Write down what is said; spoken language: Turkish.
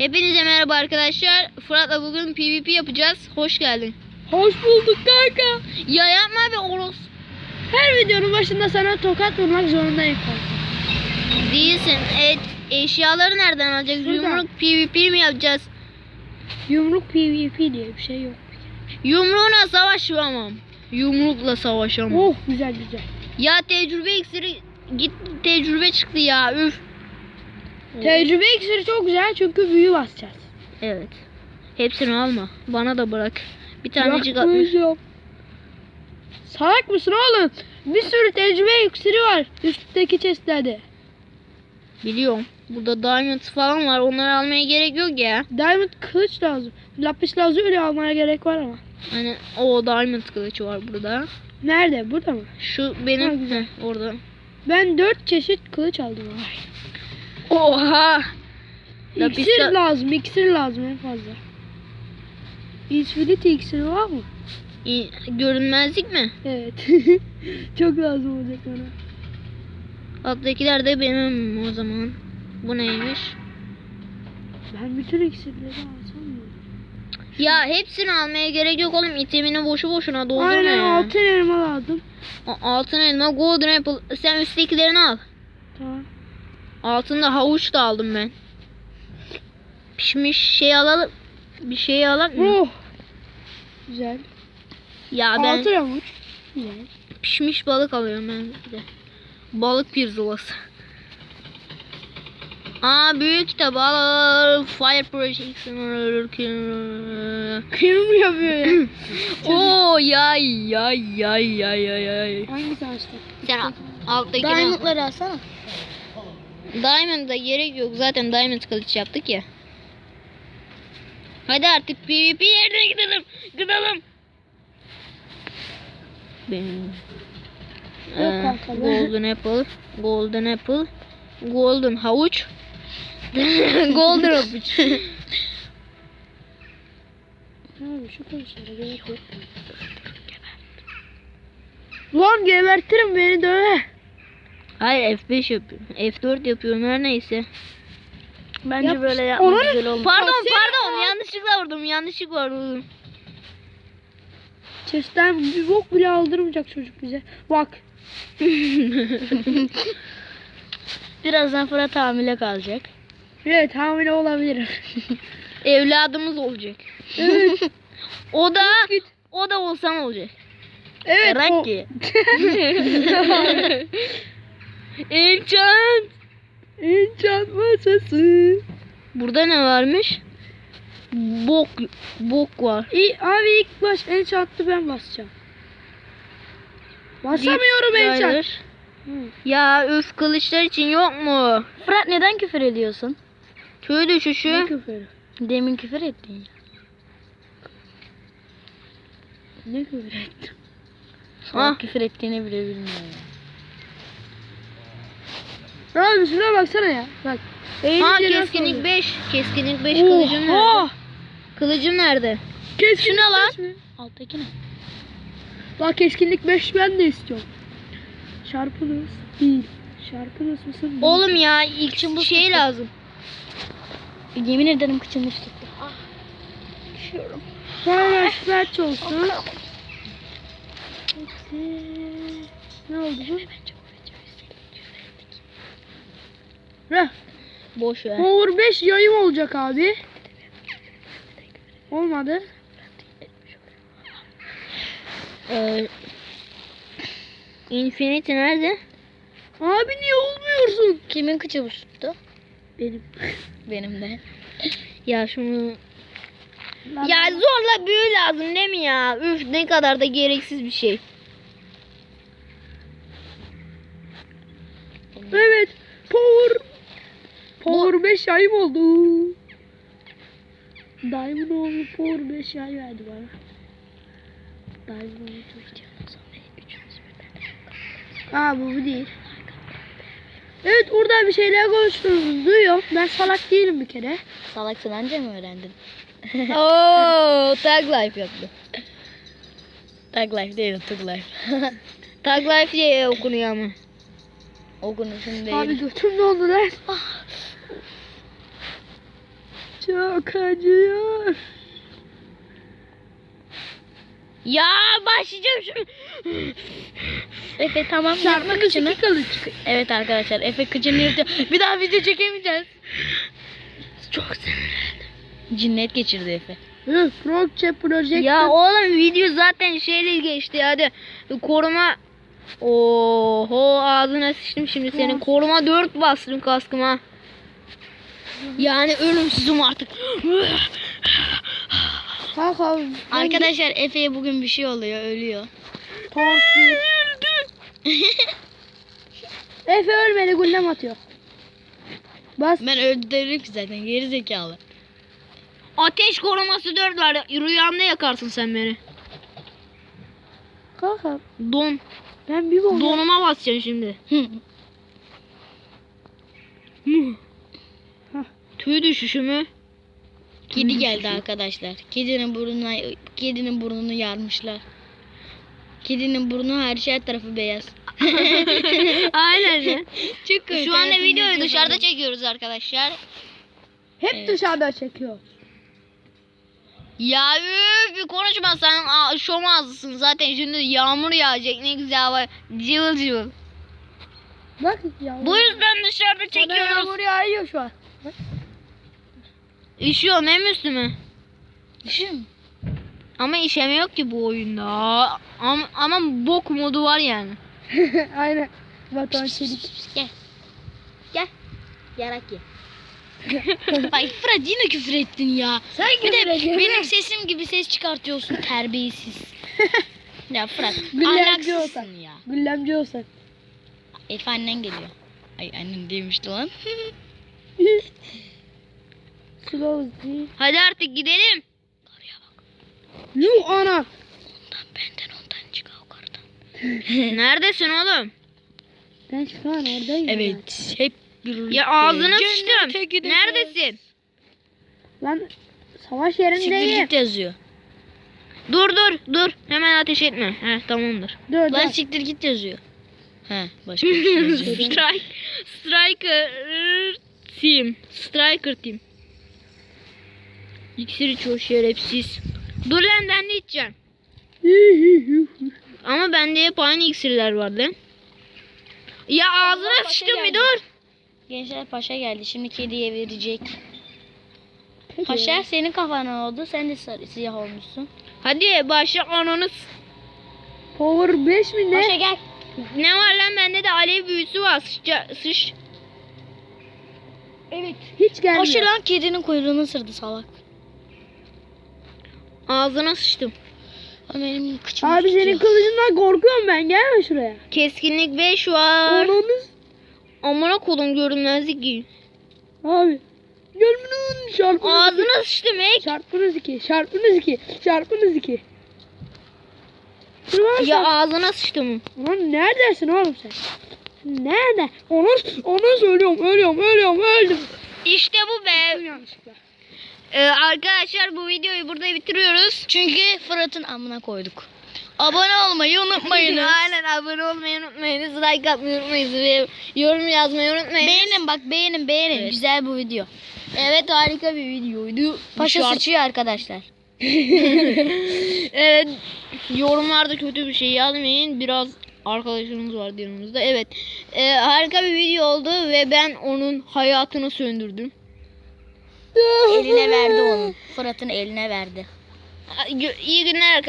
Hepinize merhaba arkadaşlar. Fırat'la bugün PvP yapacağız. Hoş geldin. Hoş bulduk kanka. Ya yapma be Oros. Her videonun başında sana tokat vurmak zorundayım kanka. Değilsin. Evet, eşyaları nereden alacağız? Şuradan. Yumruk PvP mi yapacağız? Yumruk PvP diye bir şey yok. Yumruğuna savaşamam. Yumrukla savaşamam. Oh güzel güzel. Ya tecrübe iksiri git tecrübe çıktı ya. Üf. Tecrübe iksiri çok güzel çünkü büyü basacağız. Evet. Hepsini alma. Bana da bırak. Bir tanecik atmış. Salak mısın oğlum? Bir sürü tecrübe iksiri var üstteki chestlerde. Biliyorum. Burada diamond falan var. Onları almaya gerek yok ya. Diamond kılıç lazım. Lapis lazuli almaya gerek var ama. Hani o diamond kılıcı var burada. Nerede? Burada mı? Şu Ha, benim. Heh, orada. Ben dört çeşit kılıç aldım. abi. Oha! İksir la- lazım, iksir lazım en fazla. Infinity iksiri var mı? İ- Görünmezlik mi? Evet. Çok lazım olacak bana. Alttakiler de benim o zaman. Bu neymiş? Ben bütün iksirleri alsam mı? Ya hepsini almaya gerek yok oğlum. İtemini boşu boşuna doldurma Aynen ya. altın elma lazım. A- Altın elma, golden apple. Sen üsttekilerini al. Tamam. Altında havuç da aldım ben. Pişmiş şey alalım. Bir şey alalım mı? Oh. Güzel. Ya ben Altın avuç. Güzel. pişmiş balık alıyorum ben bir de. Balık pirzolası. Aa büyük kitap al. Fire projection. Kırım yapıyor ya. Oo yay yay yay yay yay yay. Hangisi açtı? Sen al- alttakini al. Diamondları alsana. Diamond'a gerek yok. Zaten diamond kılıç yaptık ya. Hadi artık PvP yerine gidelim. Gidelim. Benim. Ee, golden apple. Golden apple. Golden havuç. golden havuç. Lan gebertirim beni döve. Hayır F5 yapıyorum. F4 yapıyorum her neyse. Bence Yap- böyle yapmak yapmak güzel olmuş. Pardon pardon yanlışlıkla vurdum. Yanlışlıkla vurdum. Chest'ten bir bok bile aldırmayacak çocuk bize. Bak. Birazdan Fırat hamile kalacak. Evet hamile olabilirim. Evladımız olacak. evet. O da Git. o da olsam olacak. Evet. o- Raki. Enchant. Enchant masası. Burada ne varmış? Bok bok var. İyi, abi ilk baş enchant'ı ben basacağım. Basamıyorum enchant. Hayır. Ya öf kılıçlar için yok mu? Fırat neden küfür ediyorsun? Köy Ne düşüşü. küfür? Demin küfür ettin. Ne küfür ettim? Ah. Küfür ettiğini bile bilmiyorum. Abi şuna baksana ya. Bak. Ha Eğilince nasıl keskinlik oluyor? 5. Keskinlik 5 kılıcım nerede? Kılıcım nerede? Keskinlik Şuna lan. mi? Alttaki ne? Bak keskinlik 5 ben de istiyorum. Şarpınız değil. Şarpınız mısın? Değil. Oğlum ya ilk şey lazım. Yemin ederim kıçım buz tuttu. Sonra stretch olsun. Ne oldu bu? Heh. Boş ver. Power 5 yayım olacak abi. Olmadı. Ee, Infinity nerede? Abi niye olmuyorsun? Kimin kıçı buz tuttu? Benim. Benim de. Ya şunu Ya zorla büyü lazım değil mi ya? Üf ne kadar da gereksiz bir şey. Evet. Power. Power 5 yayım oldu. Diamond oğlu Power 5 yay verdi bana. Diamond oğlu Aa bu bu değil. Evet orada bir şeyler konuştuğunuzu duyuyorum. Ben salak değilim bir kere. Salaksın anca mı öğrendin? Oo, tag life yaptı. Tag life değil, tug life. Tag life diye okunuyor ama. Okunuşun değil. Abi götüm dondu lan. Çok acıyor. Ya başlayacağım şu. Efe tamam Çarpma kıçını. Evet arkadaşlar Efe kıçını yırtıyor. Bir daha video çekemeyeceğiz. Çok sinirlendim. Cinnet geçirdi Efe. Frogçe Project. Ya oğlum video zaten şeyle geçti hadi. Koruma Oho ağzına sıçtım şimdi senin. Koruma 4 bastım kaskıma. Yani ölümsüzüm artık. Kanka. ben Arkadaşlar Efe'ye bugün bir şey oluyor ölüyor. Tonsi. Efe ölmedi güllem atıyor. Bas. Ben öldürürüm ki zaten geri zekalı. Ateş koruması 4 var. Rüyanda yakarsın sen beni. Kanka Don. ben bir bol. Donuma basacaksın şimdi. Tüy düşüşü mü? Kedi geldi arkadaşlar. Kedinin burnuna kedinin burnunu yarmışlar. Kedinin burnu her şey tarafı beyaz. Aynen. Çok komik. Şu anda videoyu dışarıda çekiyoruz arkadaşlar. Hep Evet. dışarıda çekiyor. Ya üf bir konuşma sen aa, şom ağzısın zaten şimdi yağmur yağacak ne güzel var cıvıl cıvıl. Bak ya. Bu yüzden dışarıda çekiyoruz. yağmur yağıyor şu an. İşiyorum hem üstüme. Düşün. Ama işemiyor ki bu oyunda. Ama, ama bok modu var yani. Aynen. Vatan çelik. Gel. Gel. Yarak ye. Ay Fırat yine küfür ettin ya. Sen Bir de ediyorsun. benim sesim gibi ses çıkartıyorsun terbiyesiz. ya Fırat Güllemci olsan. ahlaksızsın ya. Güllemci olsan. Efe annen geliyor. Ay annen demişti lan. Değil. Hadi artık gidelim. Yuh ana. Ondan benden ondan çık o. Neredesin oğlum? Ben şu an neredeyim? Evet hep birlikte. Ya ağzına sıçtım. Neredesin? Lan savaş Siktir yerindeyim. git yazıyor. Dur dur dur. Hemen ateş etme. Heh tamamdır. Dur Lan dur. siktir git yazıyor. He başka bir şey. Strike, striker team. Striker team. İksir içiyor şerefsiz. Dur lan ben de içeceğim. Ama bende hep aynı iksirler var lan. Ya ağzına sıçtım bir dur. Gençler paşa geldi. Şimdi kediye verecek. Peki. Paşa senin kafana oldu. Sen de sarı, siyah olmuşsun. Hadi başla ananız. Power 5 mi ne? Paşa gel. Ne var lan bende de alev büyüsü var. Sıçça, sıç. Evet. Hiç gelmiyor. Paşa lan kedinin kuyruğunu ısırdı salak. Ağzına sıçtım. Benim kıçım Abi senin tutuyor. kılıcından korkuyorum ben. Gelme şuraya. Keskinlik 5 var. Ananız. Amına kolum görünmezlik giy. Abi. Gelmeyin. Şarpınız. Ağzına sıçtım ek. Çarpınız iki. Çarpınız iki. Çarpınız iki. Ya. ağzına sıçtım. Lan neredesin oğlum sen? Nerede? Onu, onu söylüyorum. Ölüyorum. Ölüyorum. Öldüm. İşte bu be. Yanlışlıkla. Ee, arkadaşlar bu videoyu burada bitiriyoruz. Çünkü Fırat'ın amına koyduk. Abone olmayı unutmayınız. Aynen abone olmayı unutmayınız. Like atmayı unutmayınız. Ve yorum yazmayı unutmayınız. beğenin bak beğenin beğenin. Evet. Güzel bu video. Evet harika bir videoydu. Paşa sıçıyor arkadaşlar. Evet yorumlarda kötü bir şey yazmayın. Biraz arkadaşımız vardı yanımızda. Evet Ee, harika bir video oldu ve ben onun hayatını söndürdüm. Eline verdi onun. Fırat'ın eline verdi. İyi günler arkadaşlar.